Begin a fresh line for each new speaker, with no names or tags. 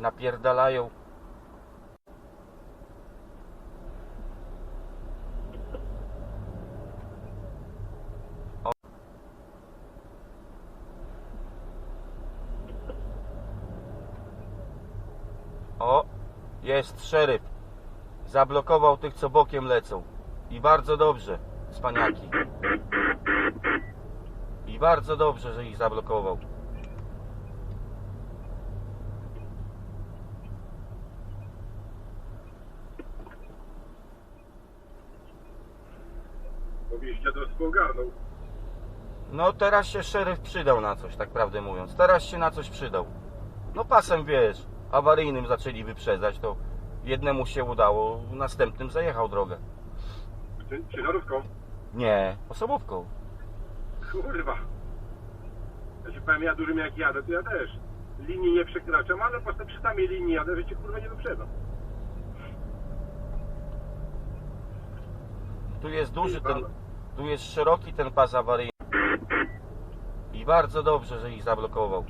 napierdalają. O. o, jest szeryf. Zablokował tych, co bokiem lecą. I bardzo dobrze, spaniaki. I bardzo dobrze, że ich zablokował.
Mówisz, dziadostwo ogarnął.
No teraz się szeryf przydał na coś, tak prawdę mówiąc. Teraz się na coś przydał. No pasem wiesz, awaryjnym zaczęli wyprzedzać, to jednemu się udało, następnym zajechał drogę.
Czy- Ciężarówką?
Nie, osobówką.
Kurwa. Ja ci powiem, ja dużym jak jadę, to ja też. Linii nie przekraczam, ale po prostu przy samej linii jadę, że cię kurwa nie wyprzedzam.
Tu jest duży ten, tu jest szeroki ten pas awaryjny. I bardzo dobrze, że ich zablokował.